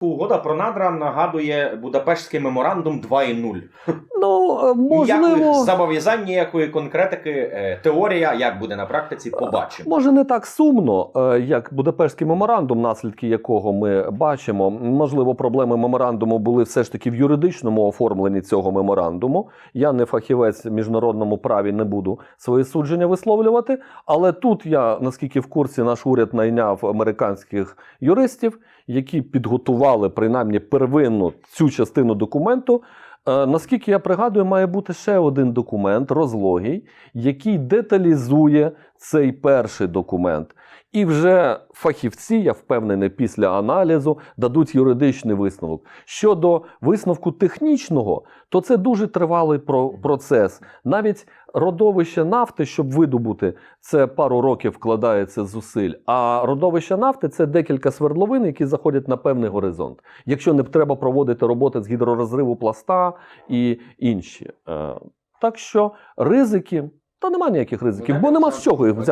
who Угода про надра нагадує Будапештський меморандум 2.0. Ну, е, можливо, зобов'язань, ніякої конкретики, е, теорія, як буде на практиці, побачимо. може не так сумно, е, як Будапештський меморандум, наслідки якого ми бачимо. Можливо, проблеми меморандуму були все ж таки в юридичному оформленні цього меморандуму. Я не фахівець в міжнародному праві, не буду свої судження висловлювати. Але тут я, наскільки в курсі, наш уряд найняв американських юристів, які підготували принаймні первинну цю частину документу. Е, Наскільки я пригадую, має бути ще один документ, розлогий, який деталізує цей перший документ. І вже фахівці, я впевнений, після аналізу дадуть юридичний висновок. Щодо висновку технічного, то це дуже тривалий процес. Навіть родовище нафти, щоб видобути, це пару років вкладається зусиль. А родовище нафти це декілька свердловин, які заходять на певний горизонт. Якщо не треба проводити роботи з гідророзриву пласта і інші. Е, Так що ризики. Та нема ніяких ризиків, бо нема з чого їх взяти.